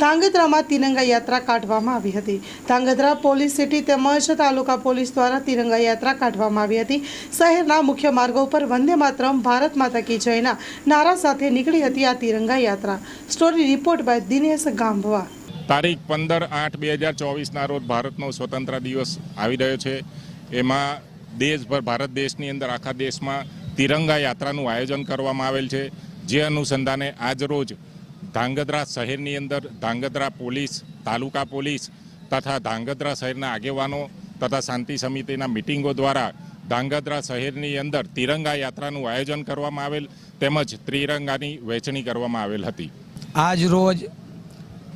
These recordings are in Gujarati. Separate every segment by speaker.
Speaker 1: ધાંગધ્રામાં તિરંગા યાત્રા કાઢવામાં આવી હતી. ધાંગધ્રા પોલીસ સિટી તેમજ તાલુકા પોલીસ દ્વારા તિરંગા યાત્રા કાઢવામાં આવી હતી. શહેરના મુખ્ય માર્ગો પર વંદે માતરમ, ભારત માતા કી જયના નારા સાથે નીકળી હતી આ તિરંગા યાત્રા. Story report by Dinesh Gambhava.
Speaker 2: તારીખ પંદર આઠ બે હજાર ચોવીસના રોજ ભારતનો સ્વતંત્ર દિવસ આવી રહ્યો છે. એમાં દેશભર, ભારત દેશની અંદર, આખા દેશમાં તિરંગા યાત્રાનું આયોજન કરવામાં આવેલ છે. જે અનુસંધાને આજ રોજ ધાંગધ્રા શહેરની અંદર ધાંગધ્રા પોલીસ, તાલુકા પોલીસ તથા ધાંગધ્રા શહેરના આગેવાનો તથા શાંતિ સમિતિના મિટિંગો દ્વારા ધાંગધ્રા શહેરની અંદર તિરંગા યાત્રાનું આયોજન કરવામાં આવેલ તેમજ ત્રિરંગાની વહેંચણી કરવામાં આવેલ હતી.
Speaker 3: આજ રોજ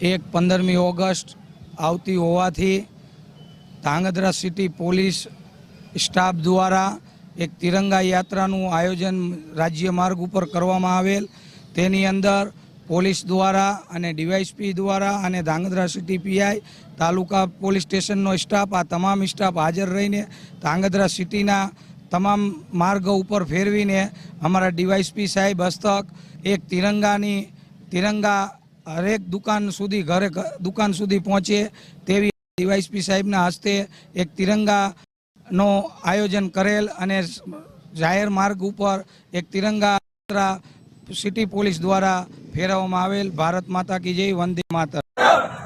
Speaker 3: એક પંદરમી ઓગસ્ટ આવતી હોવાથી ધાંગધ્રા સિટી પોલીસ સ્ટાફ દ્વારા એક તિરંગા યાત્રાનું આયોજન રાજ્ય માર્ગ ઉપર કરવામાં આવેલ. તેની અંદર પોલીસ દ્વારા અને ડીવાયસપી દ્વારા અને ધાંગધ્રા સિટી પીઆઈ તાલુકા પોલીસ સ્ટેશનનો સ્ટાફ, આ તમામ સ્ટાફ હાજર રહીને ધાંગધ્રા સિટીના તમામ માર્ગ ઉપર ફેરવીને અમારા ડીવાયસપી સાહેબ હસ્તક, એક તિરંગાની, તિરંગા હરેક દુકાન સુધી, ઘરે દુકાન સુધી પહોંચે તેવી ડીવાયસપી સાહેબના હસ્તે એક તિરંગાનો આયોજન કરેલ અને જાહેર માર્ગ ઉપર એક તિરંગા સિટી પોલીસ દ્વારા ફેરવવામાં આવેલ ભારત માતા કી જય વંદે માતર